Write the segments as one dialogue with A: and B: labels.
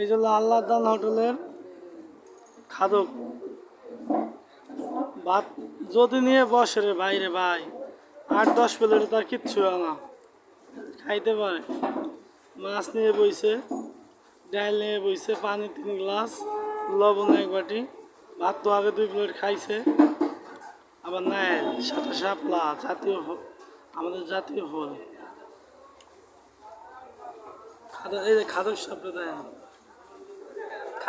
A: এই যে আল্লাহ দান হোটেলের খাদক। ভাত যদি নিয়ে বসে রে ভাই রে ভাই, আট দশ প্লেটে তার কিচ্ছু না। খাইতে পারে। মাছ নিয়ে বইছে, ডাল নিয়ে বইছে, পানি তিন গ্লাস, লবণ এক বাটি, ভাত তো আগে দুই প্লেট খাইছে। আবার নেয় সাথে শাপলা, জাতীয় আমাদের জাতীয় ফল। খাদক, এই যে খাদক সাপটা দেয়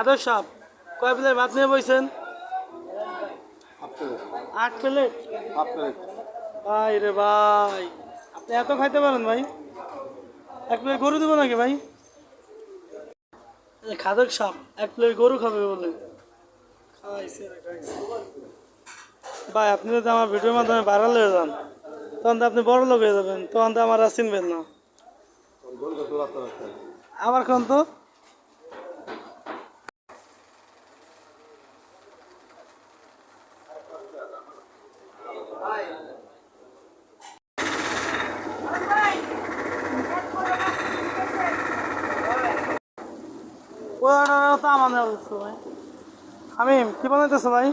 A: খাদক সাপ কয় প্লেট ভাত নিয়ে বইছেন? আট প্লেট? ভাই রে ভাই আপনি এত খাইতে পারেন ভাই? এক প্লেট গরু দেবো নাকি ভাই? খাদক সাপ এক প্লেট গরু খাবে বলে। ভাই আপনি যদি আমার ভিডিওর মাধ্যমে ভাইরাল হয়ে যান তখন তো আপনি বড় লোক হয়ে যাবেন তখন তো আমার আর চিনবেন না। আবার কোন তো? ওটা তো আমাদের অবস্থা ভাই। আমি কি বানাইতেছো ভাই?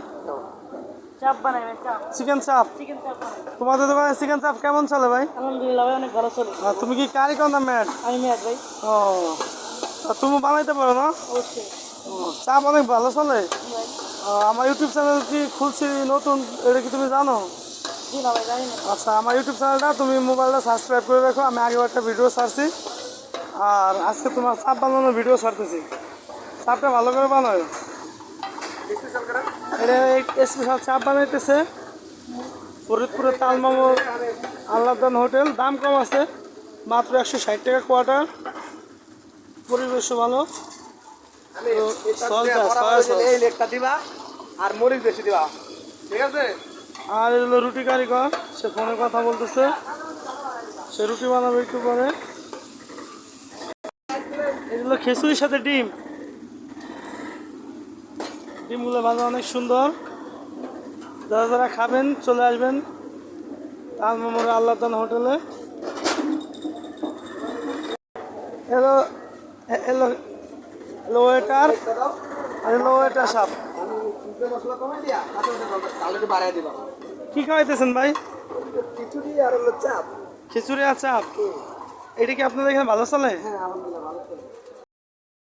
B: চাপ বানাই ভাই চাপ।
A: চিকেন চাপ
B: চিকেন চাপ বানাই।
A: তোমাদের দোকানে চিকেন চাপ কেমন চলে ভাই?
B: আলহামদুলিল্লাহ ভাই অনেক ভালো চলে।
A: তুমি কি কারিগর না ম্যাট?
B: আমি মেয়াদ ভাই।
A: ও তুমি বানাইতে পারো না?
B: অবশ্যই।
A: ও, চাপ অনেক ভালো চলে। আমার ইউটিউব চ্যানেল কি খুলছি নতুন এটা কি তুমি জানো?
B: জি না ভাই জানি না।
A: আচ্ছা আমার ইউটিউব চ্যানেলটা তুমি মোবাইলটা সাবস্ক্রাইব করে রাখো আমি আগেও একটা ভিডিও ছাড়ছি। আর আজকে তোমার চাপ বানানোর ভিডিও ছাড়তেছি। চাপটা ভালো করে বানাও এটা স্পেশাল চাপ বানাইতেছে। ফরিদপুরের তালমামুর আল্লাহদান হোটেল। দাম কম আছে মাত্র একশো ষাট টাকা কোয়ার্টার পরিবেশও ভালো।
C: আর মরিচ বেশি দিবা। ঠিক আছে?
A: আর এগুলো রুটি কারিগর সে ফোনে কথা বলতেছে। সে রুটি বানাবে একটু পরে। এগুলো খিচুড়ির সাথে ডিম। ডিমগুলো ভাজা অনেক সুন্দর। যারা যারা খাবেন, চলে আসবেন তালমামুর আল্লাহদান হোটেলে। এলো এলো এলো ওয়েটার এলো ওয়েটার সাপ কি খাওয়াইতেছেন ভাই?
C: খিচুড়ি আর চাপ।
A: খিচুড়ি আর চাপ। এটা কি আপনাদের এখানে ভালো চলে
C: হ্যাঁ আলহামদুলিল্লাহ ভালো চলে?